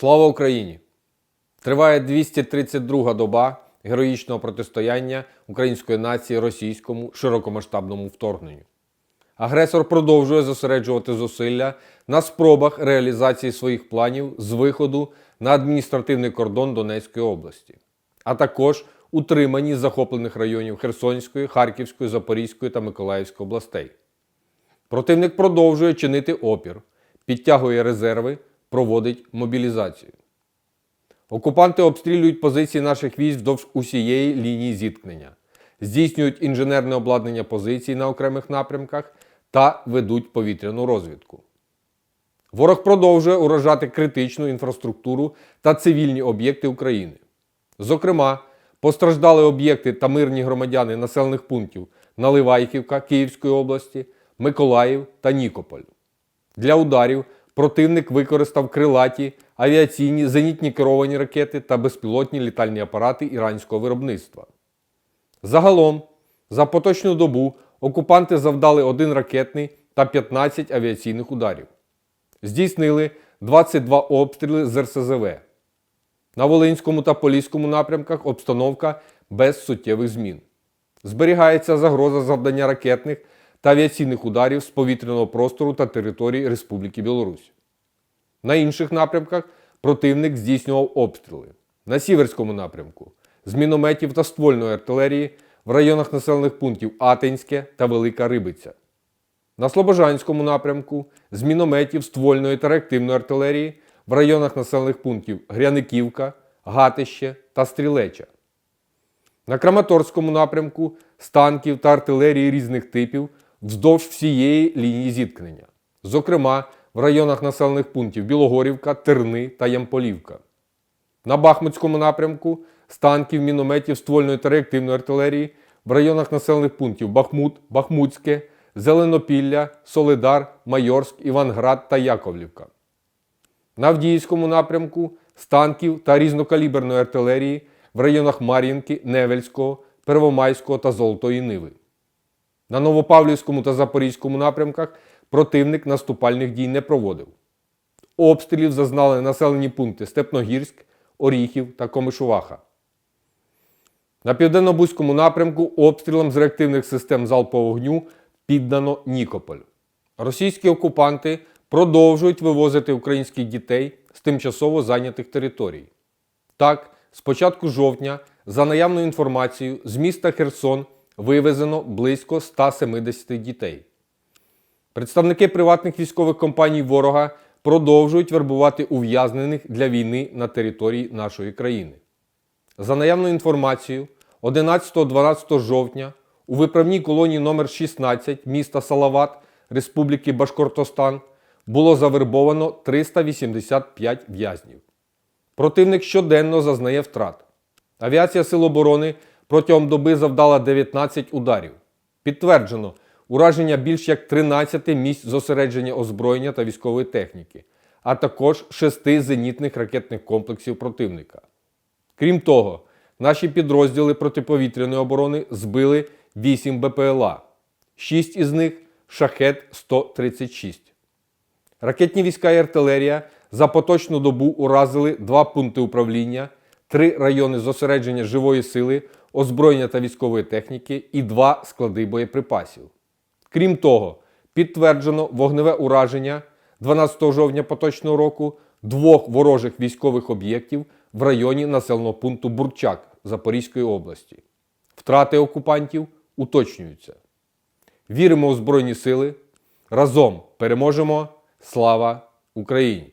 Слава Україні! Триває 232 доба героїчного протистояння української нації російському широкомасштабному вторгненню. Агресор продовжує зосереджувати зусилля на спробах реалізації своїх планів з виходу на адміністративний кордон Донецької області, а також утриманні захоплених районів Херсонської, Харківської, Запорізької та Миколаївської областей. Противник продовжує чинити опір, підтягує резерви, проводить мобілізацію. Окупанти обстрілюють позиції наших військ вздовж усієї лінії зіткнення, здійснюють інженерне обладнання позицій на окремих напрямках та ведуть повітряну розвідку. Ворог продовжує уражати критичну інфраструктуру та цивільні об'єкти України. Зокрема, постраждали об'єкти та мирні громадяни населених пунктів Наливайківка Київської області, Миколаїв та Нікополь. Для ударів противник використав крилаті, авіаційні, зенітні керовані ракети та безпілотні літальні апарати іранського виробництва. Загалом, за поточну добу окупанти завдали один ракетний та 15 авіаційних ударів. Здійснили 22 обстріли з РСЗВ. На Волинському та Поліському напрямках обстановка без суттєвих змін. Зберігається загроза завдання ракетних та авіаційних ударів з повітряного простору та території Республіки Білорусь. На інших напрямках противник здійснював обстріли. На Сіверському напрямку з мінометів та ствольної артилерії в районах населених пунктів Атинське та Велика Рибиця. На Слобожанському напрямку з мінометів ствольної та реактивної артилерії в районах населених пунктів Гряниківка, Гатище та Стрілеча. На Краматорському напрямку з танків та артилерії різних типів вздовж всієї лінії зіткнення, зокрема в районах населених пунктів Білогорівка, Терни та Ямполівка. На Бахмутському напрямку з танків, мінометів, ствольної та реактивної артилерії в районах населених пунктів Бахмут, Бахмутське, Зеленопілля, Солидар, Майорськ, Іванград та Яковлівка. На Авдіївському напрямку з танків та різнокаліберної артилерії в районах Мар'їнки, Невельського, Первомайського та Золотої Ниви. На Новопавлівському та Запорізькому напрямках противник наступальних дій не проводив. Обстрілів зазнали населені пункти Степногірськ, Оріхів та Комишуваха. На південно-бузькому напрямку обстрілам з реактивних систем залпового вогню піддано Нікополь. Російські окупанти продовжують вивозити українських дітей з тимчасово зайнятих територій. Так, з початку жовтня, за наявною інформацією, з міста Херсон вивезено близько 170 дітей. Представники приватних військових компаній ворога продовжують вербувати ув'язнених для війни на території нашої країни. За наявною інформацією, 11-12 жовтня у виправній колонії номер 16 міста Салават Республіки Башкортостан було завербовано 385 в'язнів. Противник щоденно зазнає втрат. Авіація Сил оборони протягом доби завдала 19 ударів. Підтверджено ураження більш як 13 місць зосередження озброєння та військової техніки, а також 6 зенітних ракетних комплексів противника. Крім того, наші підрозділи протиповітряної оборони збили 8 БПЛА, 6 із них шахет 136. Ракетні війська і артилерія за поточну добу уразили два пункти управління, три райони зосередження живої сили, озброєння та військової техніки і два склади боєприпасів. Крім того, підтверджено вогневе ураження 12 жовтня поточного року двох ворожих військових об'єктів в районі населеного пункту Бурчак Запорізької області. Втрати окупантів уточнюються. Віримо у Збройні Сили. Разом переможемо! Слава Україні!